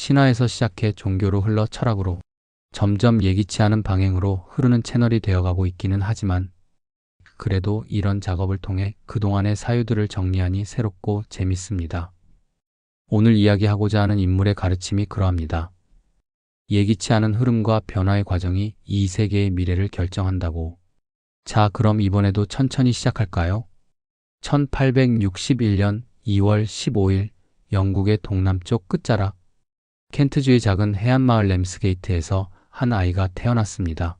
신화에서 시작해 종교로 흘러 철학으로 점점 예기치 않은 방향으로 흐르는 채널이 되어가고 있기는 하지만 그래도 이런 작업을 통해 그동안의 사유들을 정리하니 새롭고 재밌습니다. 오늘 이야기하고자 하는 인물의 가르침이 그러합니다. 예기치 않은 흐름과 변화의 과정이 이 세계의 미래를 결정한다고. 자, 그럼 이번에도 천천히 시작할까요? 1861년 2월 15일 영국의 동남쪽 끝자락 켄트주의 작은 해안마을 램스게이트에서 한 아이가 태어났습니다.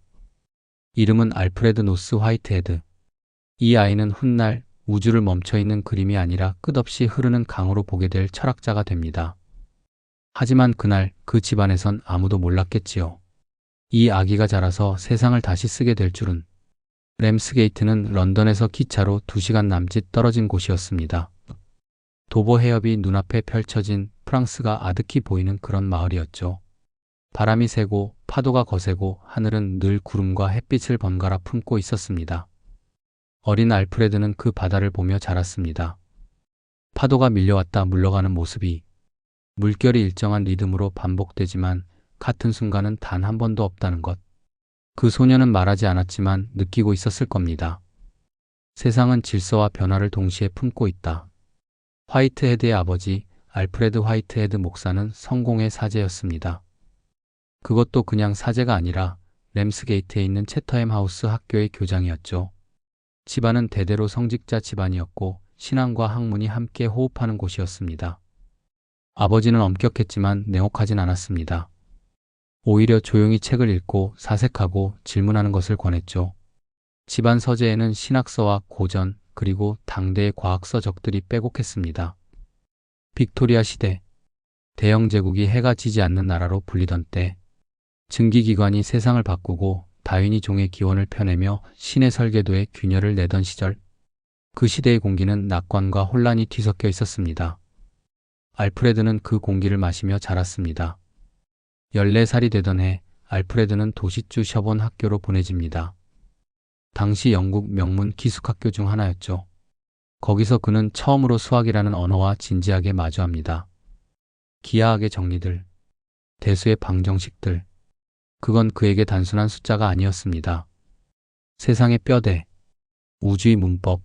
이름은 알프레드 노스 화이트헤드. 이 아이는 훗날 우주를 멈춰있는 그림이 아니라 끝없이 흐르는 강으로 보게 될 철학자가 됩니다. 하지만 그날 그 집안에선 아무도 몰랐겠지요. 이 아기가 자라서 세상을 다시 쓰게 될 줄은. 램스게이트는 런던에서 기차로 2시간 남짓 떨어진 곳이었습니다. 도보 해협이 눈앞에 펼쳐진 프랑스가 아득히 보이는 그런 마을이었죠. 바람이 세고 파도가 거세고 하늘은 늘 구름과 햇빛을 번갈아 품고 있었습니다. 어린 알프레드는 그 바다를 보며 자랐습니다. 파도가 밀려왔다 물러가는 모습이 물결이 일정한 리듬으로 반복되지만 같은 순간은 단 한 번도 없다는 것. 그 소녀는 말하지 않았지만 느끼고 있었을 겁니다. 세상은 질서와 변화를 동시에 품고 있다. 화이트헤드의 아버지 알프레드 화이트헤드 목사는 성공의 사제였습니다. 그것도 그냥 사제가 아니라 램스게이트에 있는 채터햄 하우스 학교의 교장이었죠. 집안은 대대로 성직자 집안이었고 신앙과 학문이 함께 호흡하는 곳이었습니다. 아버지는 엄격했지만 냉혹하진 않았습니다. 오히려 조용히 책을 읽고 사색하고 질문하는 것을 권했죠. 집안 서재에는 신학서와 고전 그리고 당대의 과학서적들이 빼곡했습니다. 빅토리아 시대 대영 제국이 해가 지지 않는 나라로 불리던 때 증기기관이 세상을 바꾸고 다윈이 종의 기원을 펴내며 신의 설계도에 균열을 내던 시절 그 시대의 공기는 낙관과 혼란이 뒤섞여 있었습니다. 알프레드는 그 공기를 마시며 자랐습니다. 14살이 되던 해 알프레드는 도시주 셔본 학교로 보내집니다. 당시 영국 명문 기숙학교 중 하나였죠. 거기서 그는 처음으로 수학이라는 언어와 진지하게 마주합니다. 기하학의 정리들, 대수의 방정식들, 그건 그에게 단순한 숫자가 아니었습니다. 세상의 뼈대, 우주의 문법,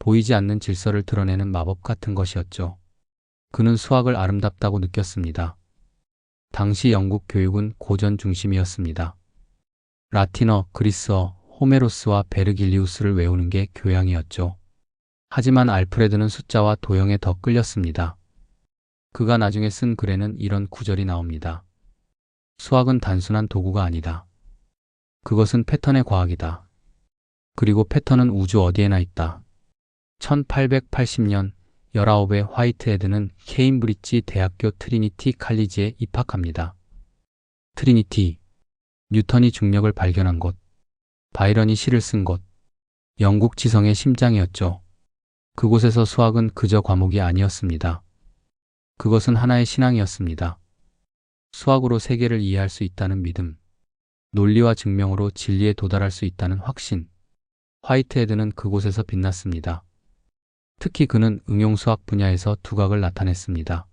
보이지 않는 질서를 드러내는 마법 같은 것이었죠. 그는 수학을 아름답다고 느꼈습니다. 당시 영국 교육은 고전 중심이었습니다. 라틴어, 그리스어, 호메로스와 베르길리우스를 외우는 게 교양이었죠. 하지만 알프레드는 숫자와 도형에 더 끌렸습니다. 그가 나중에 쓴 글에는 이런 구절이 나옵니다. 수학은 단순한 도구가 아니다. 그것은 패턴의 과학이다. 그리고 패턴은 우주 어디에나 있다. 1880년 19의 화이트헤드는 케임브리지 대학교 트리니티 칼리지에 입학합니다. 트리니티, 뉴턴이 중력을 발견한 곳, 바이런이 시를 쓴 곳, 영국 지성의 심장이었죠. 그곳에서 수학은 그저 과목이 아니었습니다. 그것은 하나의 신앙이었습니다. 수학으로 세계를 이해할 수 있다는 믿음, 논리와 증명으로 진리에 도달할 수 있다는 확신. 화이트헤드는 그곳에서 빛났습니다. 특히 그는 응용수학 분야에서 두각을 나타냈습니다.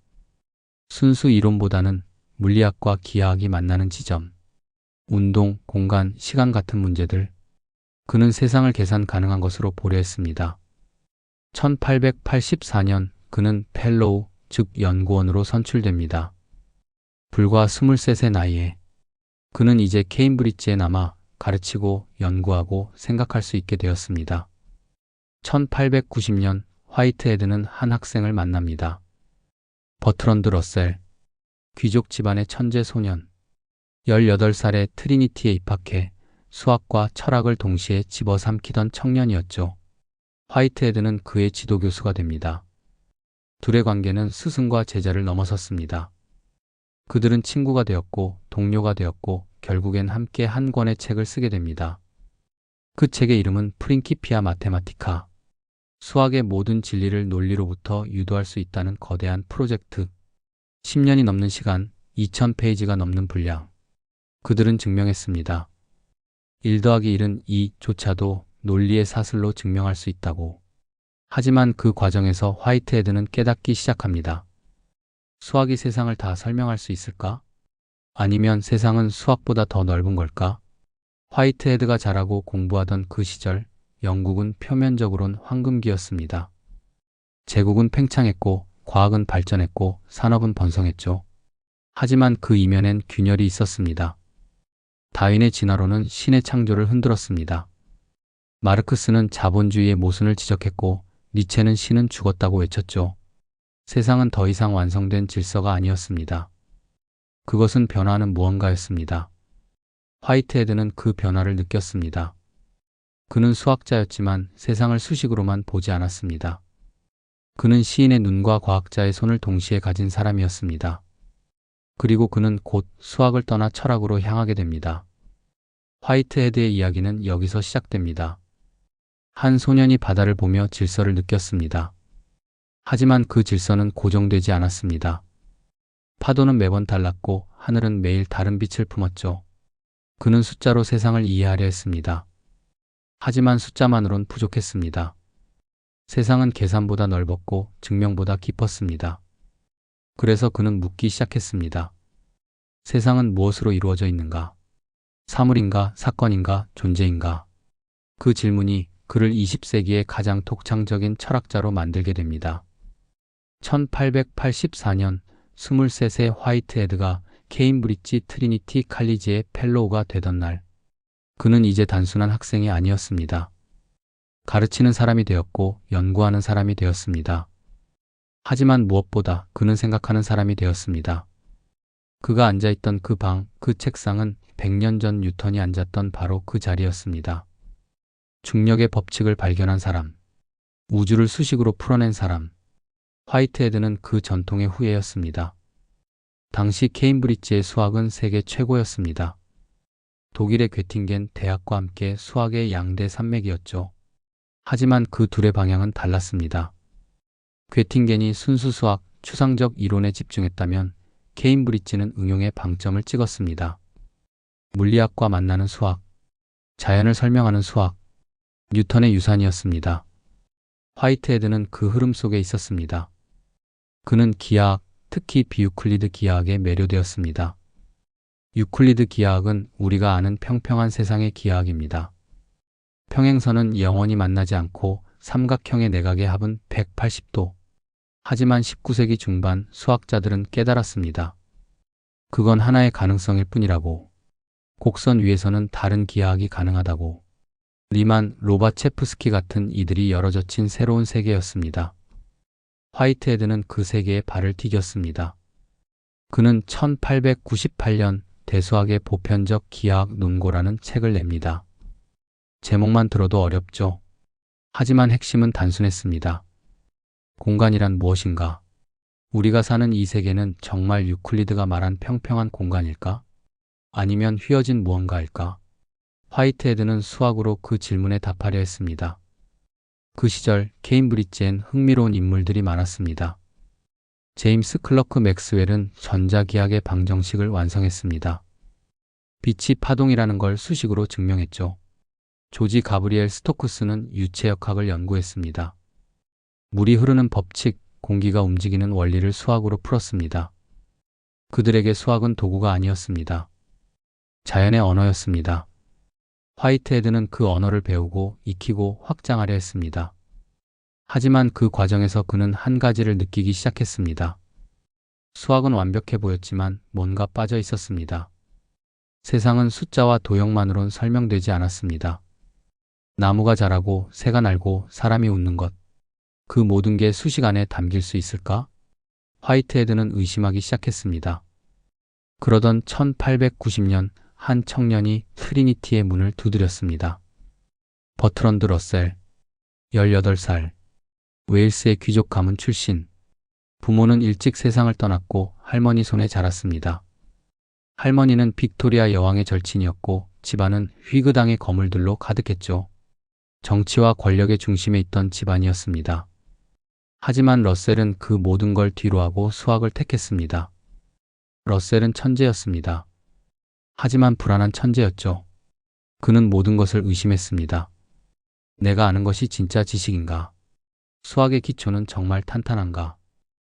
순수 이론보다는 물리학과 기하학이 만나는 지점, 운동, 공간, 시간 같은 문제들, 그는 세상을 계산 가능한 것으로 보려 했습니다. 1884년 그는 펠로우, 즉 연구원으로 선출됩니다. 불과 23세 나이에 그는 이제 케임브리지에 남아 가르치고 연구하고 생각할 수 있게 되었습니다. 1890년 화이트헤드는 한 학생을 만납니다. 버트런드 러셀, 귀족 집안의 천재 소년. 18살에 트리니티에 입학해 수학과 철학을 동시에 집어삼키던 청년이었죠. 화이트헤드는 그의 지도교수가 됩니다. 둘의 관계는 스승과 제자를 넘어섰습니다. 그들은 친구가 되었고 동료가 되었고 결국엔 함께 한 권의 책을 쓰게 됩니다. 그 책의 이름은 프린키피아 마테마티카. 수학의 모든 진리를 논리로부터 유도할 수 있다는 거대한 프로젝트. 10년이 넘는 시간, 2000페이지가 넘는 분량. 그들은 증명했습니다. 1 더하기 1은 2조차도 논리의 사슬로 증명할 수 있다고. 하지만 그 과정에서 화이트헤드는 깨닫기 시작합니다. 수학이 세상을 다 설명할 수 있을까? 아니면 세상은 수학보다 더 넓은 걸까? 화이트헤드가 자라고 공부하던 그 시절 영국은 표면적으론 황금기였습니다. 제국은 팽창했고 과학은 발전했고 산업은 번성했죠. 하지만 그 이면엔 균열이 있었습니다. 다윈의 진화론은 신의 창조를 흔들었습니다. 마르크스는 자본주의의 모순을 지적했고 니체는 신은 죽었다고 외쳤죠. 세상은 더 이상 완성된 질서가 아니었습니다. 그것은 변화하는 무언가였습니다. 화이트헤드는 그 변화를 느꼈습니다. 그는 수학자였지만 세상을 수식으로만 보지 않았습니다. 그는 시인의 눈과 과학자의 손을 동시에 가진 사람이었습니다. 그리고 그는 곧 수학을 떠나 철학으로 향하게 됩니다. 화이트헤드의 이야기는 여기서 시작됩니다. 한 소년이 바다를 보며 질서를 느꼈습니다. 하지만 그 질서는 고정되지 않았습니다. 파도는 매번 달랐고 하늘은 매일 다른 빛을 품었죠. 그는 숫자로 세상을 이해하려 했습니다. 하지만 숫자만으론 부족했습니다. 세상은 계산보다 넓었고 증명보다 깊었습니다. 그래서 그는 묻기 시작했습니다. 세상은 무엇으로 이루어져 있는가? 사물인가, 사건인가, 존재인가? 그 질문이 그를 20세기의 가장 독창적인 철학자로 만들게 됩니다. 1884년 23세 화이트헤드가 케임브리지 트리니티 칼리지의 펠로우가 되던 날, 그는 이제 단순한 학생이 아니었습니다. 가르치는 사람이 되었고 연구하는 사람이 되었습니다. 하지만 무엇보다 그는 생각하는 사람이 되었습니다. 그가 앉아있던 그 방, 그 책상은 100년 전 뉴턴이 앉았던 바로 그 자리였습니다. 중력의 법칙을 발견한 사람, 우주를 수식으로 풀어낸 사람, 화이트헤드는 그 전통의 후예였습니다. 당시 케임브리지의 수학은 세계 최고였습니다. 독일의 괴팅겐 대학과 함께 수학의 양대 산맥이었죠. 하지만 그 둘의 방향은 달랐습니다. 괴팅겐이 순수 수학, 추상적 이론에 집중했다면 케임브리지는 응용의 방점을 찍었습니다. 물리학과 만나는 수학, 자연을 설명하는 수학, 뉴턴의 유산이었습니다. 화이트헤드는 그 흐름 속에 있었습니다. 그는 기하학, 특히 비유클리드 기하학에 매료되었습니다. 유클리드 기하학은 우리가 아는 평평한 세상의 기하학입니다. 평행선은 영원히 만나지 않고 삼각형의 내각의 합은 180도. 하지만 19세기 중반 수학자들은 깨달았습니다. 그건 하나의 가능성일 뿐이라고. 곡선 위에서는 다른 기하학이 가능하다고. 리만, 로바체프스키 같은 이들이 열어젖힌 새로운 세계였습니다. 화이트헤드는 그 세계에 발을 디뎠습니다. 그는 1898년 대수학의 보편적 기하학 논고라는 책을 냅니다. 제목만 들어도 어렵죠. 하지만 핵심은 단순했습니다. 공간이란 무엇인가? 우리가 사는 이 세계는 정말 유클리드가 말한 평평한 공간일까? 아니면 휘어진 무언가일까? 화이트헤드는 수학으로 그 질문에 답하려 했습니다. 그 시절 케임브리지엔 흥미로운 인물들이 많았습니다. 제임스 클러크 맥스웰은 전자기학의 방정식을 완성했습니다. 빛이 파동이라는 걸 수식으로 증명했죠. 조지 가브리엘 스토크스는 유체역학을 연구했습니다. 물이 흐르는 법칙, 공기가 움직이는 원리를 수학으로 풀었습니다. 그들에게 수학은 도구가 아니었습니다. 자연의 언어였습니다. 화이트헤드는 그 언어를 배우고 익히고 확장하려 했습니다. 하지만 그 과정에서 그는 한 가지를 느끼기 시작했습니다. 수학은 완벽해 보였지만 뭔가 빠져 있었습니다. 세상은 숫자와 도형만으론 설명되지 않았습니다. 나무가 자라고 새가 날고 사람이 웃는 것. 그 모든 게 수식 안에 담길 수 있을까? 화이트헤드는 의심하기 시작했습니다. 그러던 1890년 한 청년이 트리니티의 문을 두드렸습니다. 버트런드 러셀, 18살, 웨일스의 귀족 가문 출신. 부모는 일찍 세상을 떠났고 할머니 손에 자랐습니다. 할머니는 빅토리아 여왕의 절친이었고 집안은 휘그당의 거물들로 가득했죠. 정치와 권력의 중심에 있던 집안이었습니다. 하지만 러셀은 그 모든 걸 뒤로하고 수학을 택했습니다. 러셀은 천재였습니다. 하지만 불안한 천재였죠. 그는 모든 것을 의심했습니다. 내가 아는 것이 진짜 지식인가? 수학의 기초는 정말 탄탄한가?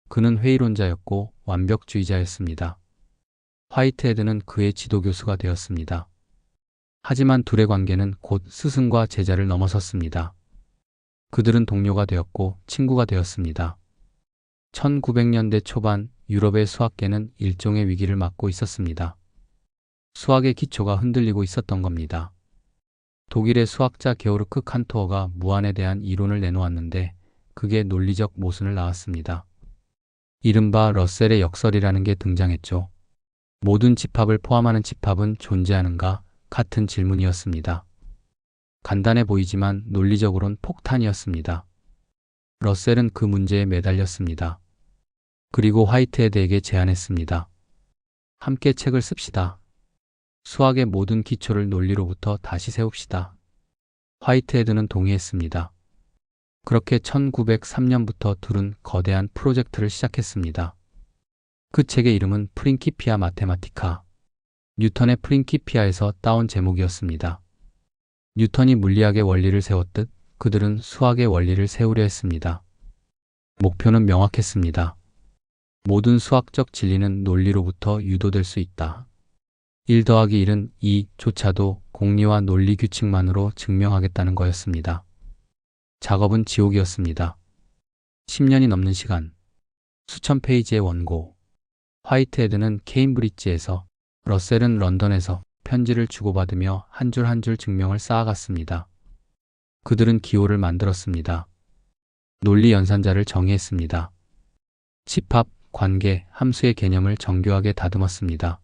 그는 회의론자였고 완벽주의자였습니다. 화이트헤드는 그의 지도교수가 되었습니다. 하지만 둘의 관계는 곧 스승과 제자를 넘어섰습니다. 그들은 동료가 되었고 친구가 되었습니다. 1900년대 초반 유럽의 수학계는 일종의 위기를 맞고 있었습니다. 수학의 기초가 흔들리고 있었던 겁니다. 독일의 수학자 게오르크 칸토어가 무한에 대한 이론을 내놓았는데 그게 논리적 모순을 낳았습니다. 이른바 러셀의 역설이라는 게 등장했죠. 모든 집합을 포함하는 집합은 존재하는가 같은 질문이었습니다. 간단해 보이지만 논리적으론 폭탄이었습니다. 러셀은 그 문제에 매달렸습니다. 그리고 화이트헤드에게 제안했습니다. 함께 책을 씁시다. 수학의 모든 기초를 논리로부터 다시 세웁시다. 화이트헤드는 동의했습니다. 그렇게 1903년부터 둘은 거대한 프로젝트를 시작했습니다. 그 책의 이름은 프린키피아 마테마티카. 뉴턴의 프린키피아에서 따온 제목이었습니다. 뉴턴이 물리학의 원리를 세웠듯 그들은 수학의 원리를 세우려 했습니다. 목표는 명확했습니다. 모든 수학적 진리는 논리로부터 유도될 수 있다. 1 더하기 1은 2조차도 공리와 논리 규칙만으로 증명하겠다는 거였습니다. 작업은 지옥이었습니다. 10년이 넘는 시간, 수천 페이지의 원고, 화이트헤드는 케임브리지에서, 러셀은 런던에서 편지를 주고받으며 한 줄 한 줄 증명을 쌓아갔습니다. 그들은 기호를 만들었습니다. 논리 연산자를 정의했습니다. 집합, 관계, 함수의 개념을 정교하게 다듬었습니다.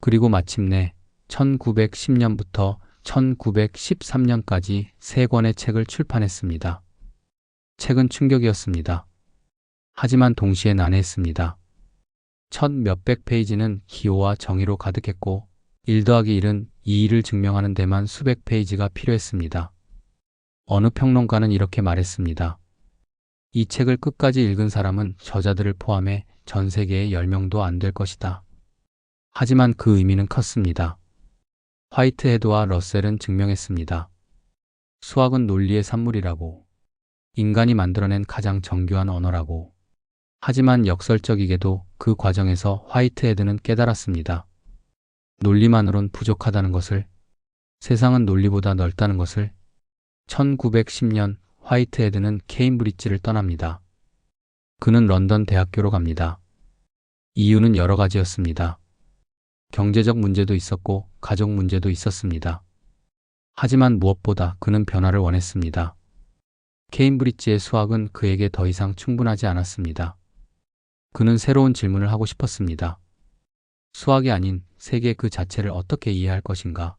그리고 마침내 1910년부터 1913년까지 세 권의 책을 출판했습니다. 책은 충격이었습니다. 하지만 동시에 난해했습니다. 첫 몇백 페이지는 기호와 정의로 가득했고 1 더하기 1은 2를 증명하는 데만 수백 페이지가 필요했습니다. 어느 평론가는 이렇게 말했습니다. 이 책을 끝까지 읽은 사람은 저자들을 포함해 전 세계에 10명도 안 될 것이다. 하지만 그 의미는 컸습니다. 화이트헤드와 러셀은 증명했습니다. 수학은 논리의 산물이라고, 인간이 만들어낸 가장 정교한 언어라고. 하지만 역설적이게도 그 과정에서 화이트헤드는 깨달았습니다. 논리만으론 부족하다는 것을, 세상은 논리보다 넓다는 것을 1910년 화이트헤드는 케임브리지를 떠납니다. 그는 런던 대학교로 갑니다. 이유는 여러 가지였습니다. 경제적 문제도 있었고 가족 문제도 있었습니다. 하지만 무엇보다 그는 변화를 원했습니다. 케임브리지의 수학은 그에게 더 이상 충분하지 않았습니다. 그는 새로운 질문을 하고 싶었습니다. 수학이 아닌 세계 그 자체를 어떻게 이해할 것인가?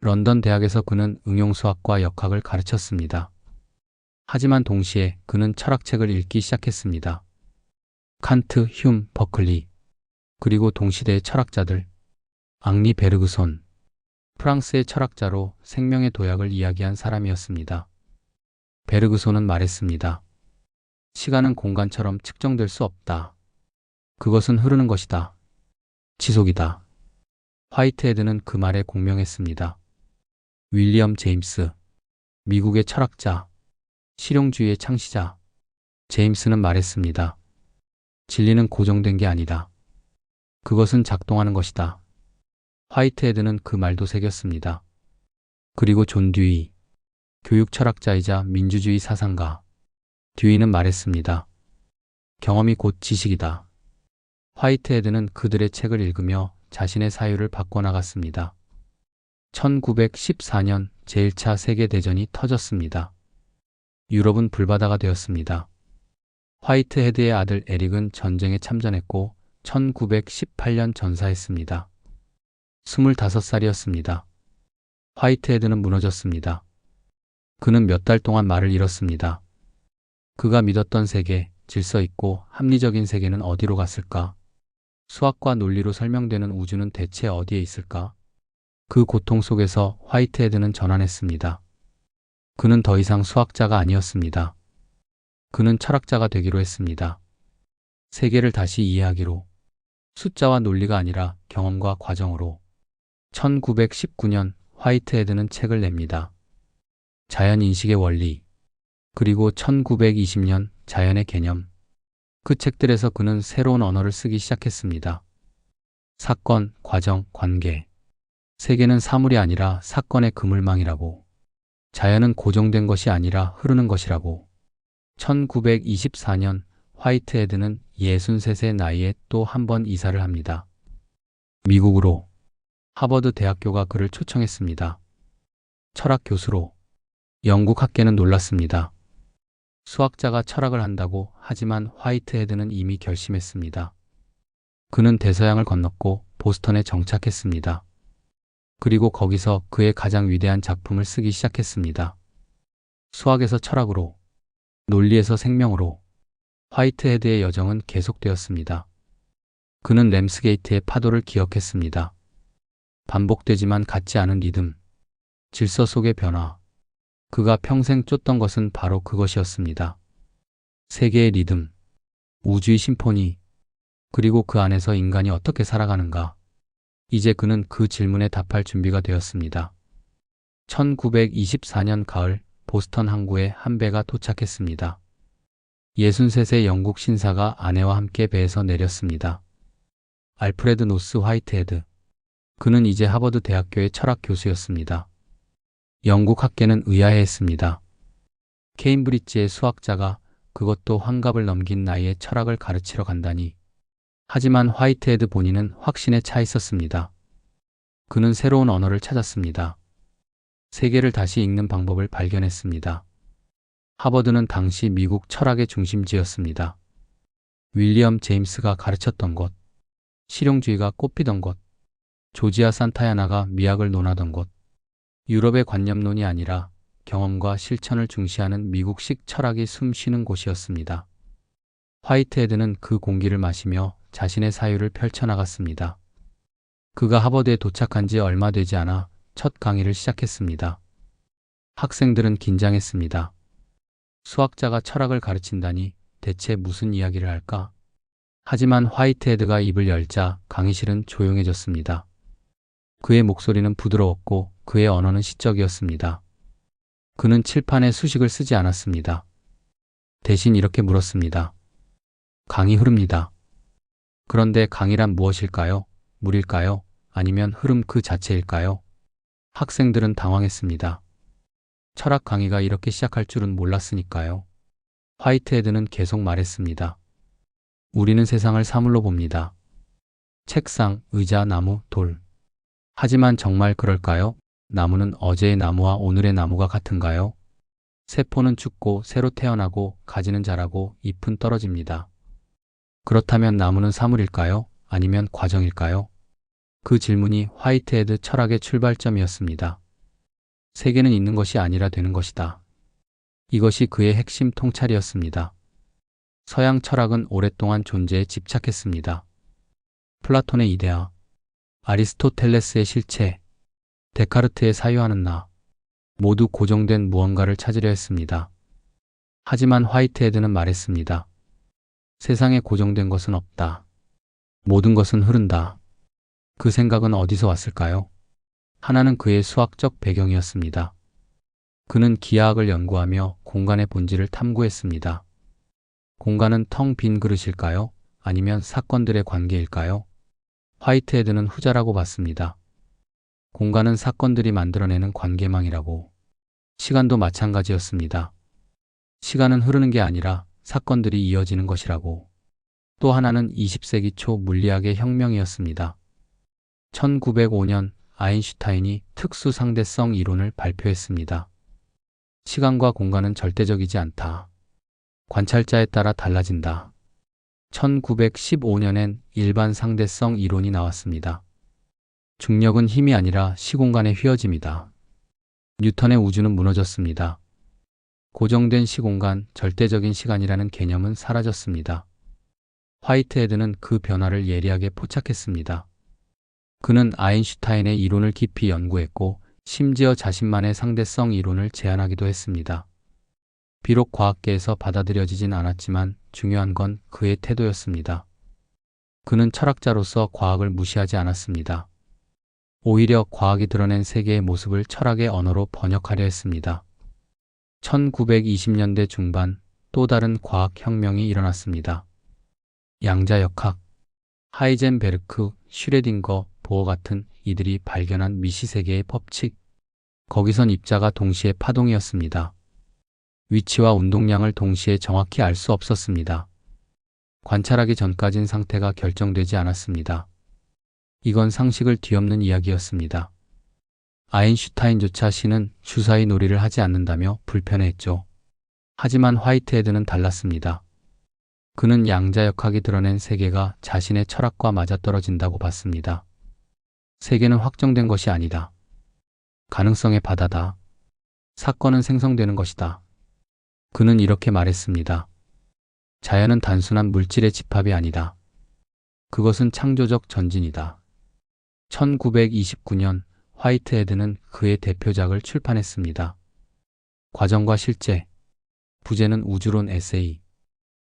런던 대학에서 그는 응용수학과 역학을 가르쳤습니다. 하지만 동시에 그는 철학책을 읽기 시작했습니다. 칸트, 흉, 버클리, 그리고 동시대의 철학자들, 앙리 베르그손, 프랑스의 철학자로 생명의 도약을 이야기한 사람이었습니다. 베르그손은 말했습니다. 시간은 공간처럼 측정될 수 없다. 그것은 흐르는 것이다. 지속이다. 화이트헤드는 그 말에 공명했습니다. 윌리엄 제임스, 미국의 철학자, 실용주의의 창시자, 제임스는 말했습니다. 진리는 고정된 게 아니다. 그것은 작동하는 것이다. 화이트헤드는 그 말도 새겼습니다. 그리고 존 듀이, 교육 철학자이자 민주주의 사상가. 듀이는 말했습니다. 경험이 곧 지식이다. 화이트헤드는 그들의 책을 읽으며 자신의 사유를 바꿔나갔습니다. 1914년 제1차 세계대전이 터졌습니다. 유럽은 불바다가 되었습니다. 화이트헤드의 아들 에릭은 전쟁에 참전했고 1918년 전사했습니다. 25살이었습니다. 화이트헤드는 무너졌습니다. 그는 몇 달 동안 말을 잃었습니다. 그가 믿었던 세계, 질서 있고 합리적인 세계는 어디로 갔을까? 수학과 논리로 설명되는 우주는 대체 어디에 있을까? 그 고통 속에서 화이트헤드는 전환했습니다. 그는 더 이상 수학자가 아니었습니다. 그는 철학자가 되기로 했습니다. 세계를 다시 이해하기로. 숫자와 논리가 아니라 경험과 과정으로. 1919년 화이트헤드는 책을 냅니다. 자연 인식의 원리. 그리고 1920년 자연의 개념. 그 책들에서 그는 새로운 언어를 쓰기 시작했습니다. 사건, 과정, 관계. 세계는 사물이 아니라 사건의 그물망이라고. 자연은 고정된 것이 아니라 흐르는 것이라고. 1924년 화이트헤드는 63세 나이에 또 한 번 이사를 합니다. 미국으로 하버드 대학교가 그를 초청했습니다. 철학 교수로 영국 학계는 놀랐습니다. 수학자가 철학을 한다고 하지만 화이트헤드는 이미 결심했습니다. 그는 대서양을 건넜고 보스턴에 정착했습니다. 그리고 거기서 그의 가장 위대한 작품을 쓰기 시작했습니다. 수학에서 철학으로, 논리에서 생명으로 화이트헤드의 여정은 계속되었습니다. 그는 램스게이트의 파도를 기억했습니다. 반복되지만 같지 않은 리듬, 질서 속의 변화. 그가 평생 쫓던 것은 바로 그것이었습니다. 세계의 리듬, 우주의 심포니, 그리고 그 안에서 인간이 어떻게 살아가는가. 이제 그는 그 질문에 답할 준비가 되었습니다. 1924년 가을 보스턴 항구에 한 배가 도착했습니다. 63세 영국 신사가 아내와 함께 배에서 내렸습니다. 알프레드 노스 화이트헤드. 그는 이제 하버드 대학교의 철학 교수였습니다. 영국 학계는 의아해했습니다. 케임브리지의 수학자가 그것도 환갑을 넘긴 나이에 철학을 가르치러 간다니. 하지만 화이트헤드 본인은 확신에 차 있었습니다. 그는 새로운 언어를 찾았습니다. 세계를 다시 읽는 방법을 발견했습니다. 하버드는 당시 미국 철학의 중심지였습니다. 윌리엄 제임스가 가르쳤던 곳, 실용주의가 꽃피던 곳, 조지아 산타야나가 미학을 논하던 곳, 유럽의 관념론이 아니라 경험과 실천을 중시하는 미국식 철학이 숨쉬는 곳이었습니다. 화이트헤드는 그 공기를 마시며 자신의 사유를 펼쳐나갔습니다. 그가 하버드에 도착한 지 얼마 되지 않아 첫 강의를 시작했습니다. 학생들은 긴장했습니다. 수학자가 철학을 가르친다니 대체 무슨 이야기를 할까? 하지만 화이트헤드가 입을 열자 강의실은 조용해졌습니다. 그의 목소리는 부드러웠고 그의 언어는 시적이었습니다. 그는 칠판에 수식을 쓰지 않았습니다. 대신 이렇게 물었습니다. 강이 흐릅니다. 그런데 강이란 무엇일까요? 물일까요? 아니면 흐름 그 자체일까요? 학생들은 당황했습니다. 철학 강의가 이렇게 시작할 줄은 몰랐으니까요. 화이트헤드는 계속 말했습니다. 우리는 세상을 사물로 봅니다. 책상, 의자, 나무, 돌. 하지만 정말 그럴까요? 나무는 어제의 나무와 오늘의 나무가 같은가요? 세포는 죽고 새로 태어나고 가지는 자라고 잎은 떨어집니다. 그렇다면 나무는 사물일까요? 아니면 과정일까요? 그 질문이 화이트헤드 철학의 출발점이었습니다. 세계는 있는 것이 아니라 되는 것이다. 이것이 그의 핵심 통찰이었습니다. 서양 철학은 오랫동안 존재에 집착했습니다. 플라톤의 이데아, 아리스토텔레스의 실체, 데카르트의 사유하는 나, 모두 고정된 무언가를 찾으려 했습니다. 하지만 화이트헤드는 말했습니다. 세상에 고정된 것은 없다. 모든 것은 흐른다. 그 생각은 어디서 왔을까요? 하나는 그의 수학적 배경이었습니다. 그는 기하학을 연구하며 공간의 본질을 탐구했습니다. 공간은 텅 빈 그릇일까요? 아니면 사건들의 관계일까요? 화이트헤드는 후자라고 봤습니다. 공간은 사건들이 만들어내는 관계망이라고. 시간도 마찬가지였습니다. 시간은 흐르는 게 아니라 사건들이 이어지는 것이라고. 또 하나는 20세기 초 물리학의 혁명이었습니다. 1905년 아인슈타인이 특수 상대성 이론을 발표했습니다. 시간과 공간은 절대적이지 않다. 관찰자에 따라 달라진다. 1915년엔 일반 상대성 이론이 나왔습니다. 중력은 힘이 아니라 시공간의 휘어짐이다. 뉴턴의 우주는 무너졌습니다. 고정된 시공간, 절대적인 시간이라는 개념은 사라졌습니다. 화이트헤드는 그 변화를 예리하게 포착했습니다. 그는 아인슈타인의 이론을 깊이 연구했고 심지어 자신만의 상대성 이론을 제안하기도 했습니다. 비록 과학계에서 받아들여지진 않았지만 중요한 건 그의 태도였습니다. 그는 철학자로서 과학을 무시하지 않았습니다. 오히려 과학이 드러낸 세계의 모습을 철학의 언어로 번역하려 했습니다. 1920년대 중반 또 다른 과학혁명이 일어났습니다. 양자역학, 하이젠베르크, 슈레딩거, 보어 같은 이들이 발견한 미시세계의 법칙. 거기선 입자가 동시에 파동이었습니다. 위치와 운동량을 동시에 정확히 알 수 없었습니다. 관찰하기 전까진 상태가 결정되지 않았습니다. 이건 상식을 뒤엎는 이야기였습니다. 아인슈타인조차 신은 주사위 놀이를 하지 않는다며 불편해했죠. 하지만 화이트헤드는 달랐습니다. 그는 양자역학이 드러낸 세계가 자신의 철학과 맞아떨어진다고 봤습니다. 세계는 확정된 것이 아니다. 가능성의 바다다. 사건은 생성되는 것이다. 그는 이렇게 말했습니다. 자연은 단순한 물질의 집합이 아니다. 그것은 창조적 전진이다. 1929년 화이트헤드는 그의 대표작을 출판했습니다. 과정과 실제, 부제는 우주론 에세이.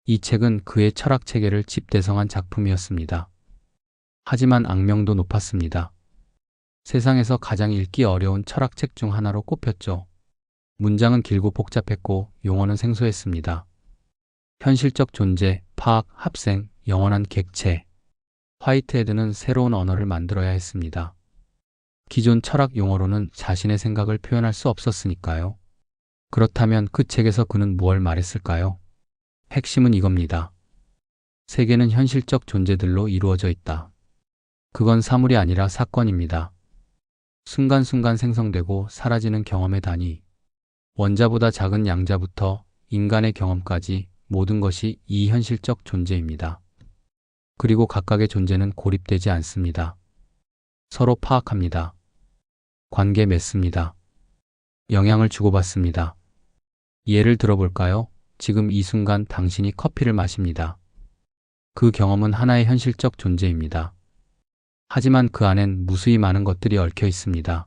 이 책은 그의 철학 체계를 집대성한 작품이었습니다. 하지만 악명도 높았습니다. 세상에서 가장 읽기 어려운 철학책 중 하나로 꼽혔죠. 문장은 길고 복잡했고 용어는 생소했습니다. 현실적 존재, 파악, 합생, 영원한 객체. 화이트헤드는 새로운 언어를 만들어야 했습니다. 기존 철학 용어로는 자신의 생각을 표현할 수 없었으니까요. 그렇다면 그 책에서 그는 무엇을 말했을까요? 핵심은 이겁니다. 세계는 현실적 존재들로 이루어져 있다. 그건 사물이 아니라 사건입니다. 순간순간 생성되고 사라지는 경험의 단위. 원자보다 작은 양자부터 인간의 경험까지 모든 것이 이현실적 존재입니다. 그리고 각각의 존재는 고립되지 않습니다. 서로 파악합니다. 관계 맺습니다. 영향을 주고받습니다. 예를 들어볼까요? 지금 이 순간 당신이 커피를 마십니다. 그 경험은 하나의 현실적 존재입니다. 하지만 그 안엔 무수히 많은 것들이 얽혀 있습니다.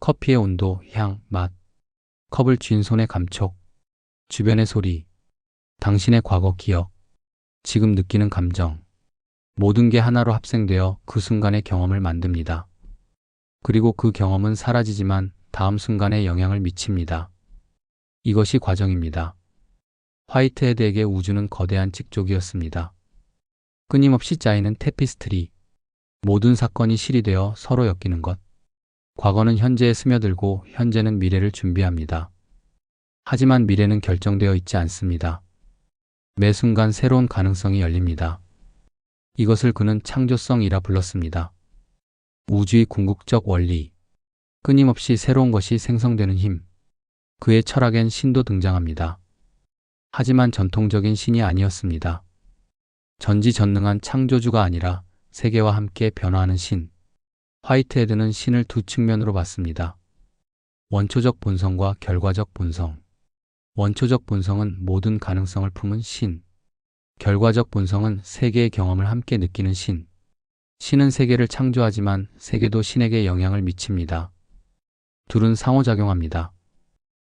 커피의 온도, 향, 맛, 컵을 쥔 손의 감촉, 주변의 소리, 당신의 과거 기억, 지금 느끼는 감정, 모든 게 하나로 합생되어 그 순간의 경험을 만듭니다. 그리고 그 경험은 사라지지만 다음 순간에 영향을 미칩니다. 이것이 과정입니다. 화이트헤드에게 우주는 거대한 직족이었습니다. 끊임없이 짜이는 테피스트리, 모든 사건이 실이되어 서로 엮이는 것. 과거는 현재에 스며들고 현재는 미래를 준비합니다. 하지만 미래는 결정되어 있지 않습니다. 매 순간 새로운 가능성이 열립니다. 이것을 그는 창조성이라 불렀습니다. 우주의 궁극적 원리. 끊임없이 새로운 것이 생성되는 힘. 그의 철학엔 신도 등장합니다. 하지만 전통적인 신이 아니었습니다. 전지전능한 창조주가 아니라 세계와 함께 변화하는 신. 화이트헤드는 신을 두 측면으로 봤습니다. 원초적 본성과 결과적 본성. 원초적 본성은 모든 가능성을 품은 신. 결과적 본성은 세계의 경험을 함께 느끼는 신. 신은 세계를 창조하지만 세계도 신에게 영향을 미칩니다. 둘은 상호작용합니다.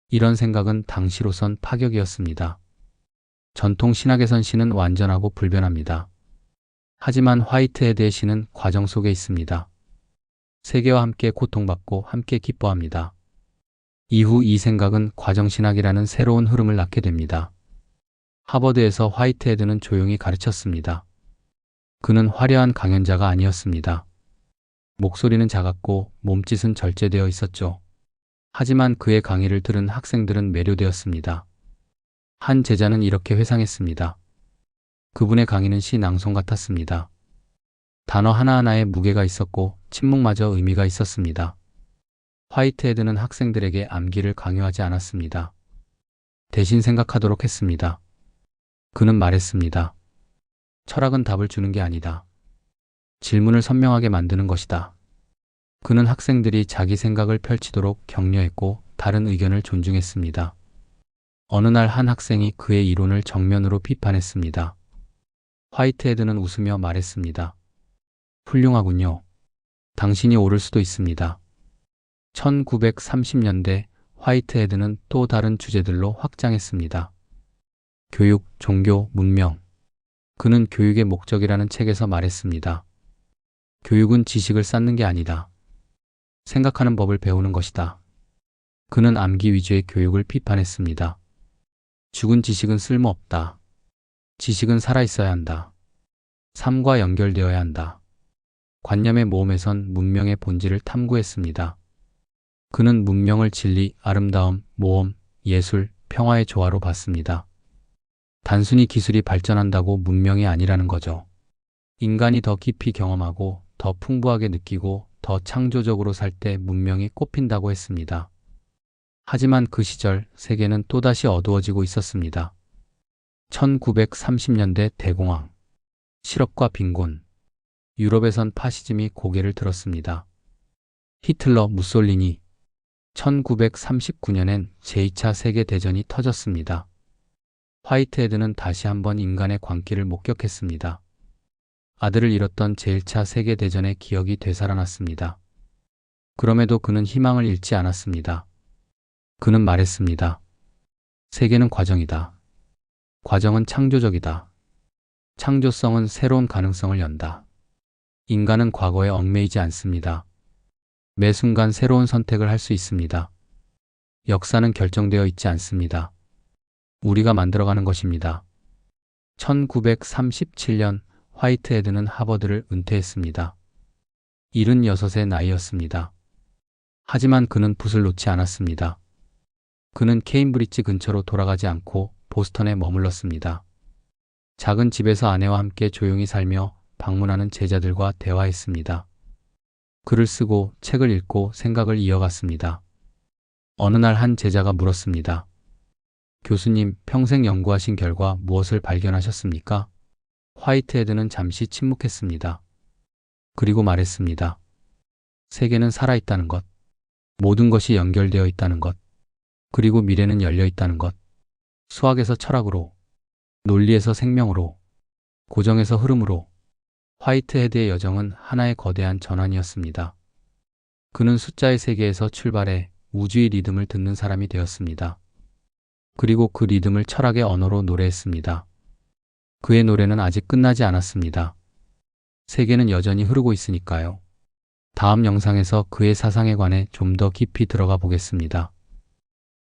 이런 생각은 당시로선 파격이었습니다. 전통 신학에선 신은 완전하고 불변합니다. 하지만 화이트헤드의 신은 과정 속에 있습니다. 세계와 함께 고통받고 함께 기뻐합니다. 이후 이 생각은 과정신학이라는 새로운 흐름을 낳게 됩니다. 하버드에서 화이트헤드는 조용히 가르쳤습니다. 그는 화려한 강연자가 아니었습니다. 목소리는 작았고 몸짓은 절제되어 있었죠. 하지만 그의 강의를 들은 학생들은 매료되었습니다. 한 제자는 이렇게 회상했습니다. 그분의 강의는 시 낭송 같았습니다. 단어 하나하나에 무게가 있었고 침묵마저 의미가 있었습니다. 화이트헤드는 학생들에게 암기를 강요하지 않았습니다. 대신 생각하도록 했습니다. 그는 말했습니다. 철학은 답을 주는 게 아니다. 질문을 선명하게 만드는 것이다. 그는 학생들이 자기 생각을 펼치도록 격려했고 다른 의견을 존중했습니다. 어느 날 한 학생이 그의 이론을 정면으로 비판했습니다. 화이트헤드는 웃으며 말했습니다. 훌륭하군요. 당신이 옳을 수도 있습니다. 1930년대 화이트헤드는 또 다른 주제들로 확장했습니다. 교육, 종교, 문명. 그는 교육의 목적이라는 책에서 말했습니다. 교육은 지식을 쌓는 게 아니다. 생각하는 법을 배우는 것이다. 그는 암기 위주의 교육을 비판했습니다. 죽은 지식은 쓸모없다. 지식은 살아있어야 한다. 삶과 연결되어야 한다. 관념의 모험에선 문명의 본질을 탐구했습니다. 그는 문명을 진리, 아름다움, 모험, 예술, 평화의 조화로 봤습니다. 단순히 기술이 발전한다고 문명이 아니라는 거죠. 인간이 더 깊이 경험하고 더 풍부하게 느끼고 더 창조적으로 살 때 문명이 꽃핀다고 했습니다. 하지만 그 시절 세계는 또다시 어두워지고 있었습니다. 1930년대 대공황, 실업과 빈곤, 유럽에선 파시즘이 고개를 들었습니다. 히틀러, 무솔리니, 1939년엔 제2차 세계대전이 터졌습니다. 화이트헤드는 다시 한번 인간의 광기를 목격했습니다. 아들을 잃었던 제1차 세계대전의 기억이 되살아났습니다. 그럼에도 그는 희망을 잃지 않았습니다. 그는 말했습니다. 세계는 과정이다. 과정은 창조적이다. 창조성은 새로운 가능성을 연다. 인간은 과거에 얽매이지 않습니다. 매 순간 새로운 선택을 할 수 있습니다. 역사는 결정되어 있지 않습니다. 우리가 만들어가는 것입니다. 1937년 화이트헤드는 하버드를 은퇴했습니다. 76의 나이였습니다. 하지만 그는 붓을 놓지 않았습니다. 그는 케임브리지 근처로 돌아가지 않고 보스턴에 머물렀습니다. 작은 집에서 아내와 함께 조용히 살며 방문하는 제자들과 대화했습니다. 글을 쓰고 책을 읽고 생각을 이어갔습니다. 어느 날 한 제자가 물었습니다. 교수님, 평생 연구하신 결과 무엇을 발견하셨습니까? 화이트헤드는 잠시 침묵했습니다. 그리고 말했습니다. 세계는 살아있다는 것, 모든 것이 연결되어 있다는 것, 그리고 미래는 열려 있다는 것, 수학에서 철학으로, 논리에서 생명으로, 고정에서 흐름으로, 화이트헤드의 여정은 하나의 거대한 전환이었습니다. 그는 숫자의 세계에서 출발해 우주의 리듬을 듣는 사람이 되었습니다. 그리고 그 리듬을 철학의 언어로 노래했습니다. 그의 노래는 아직 끝나지 않았습니다. 세계는 여전히 흐르고 있으니까요. 다음 영상에서 그의 사상에 관해 좀 더 깊이 들어가 보겠습니다.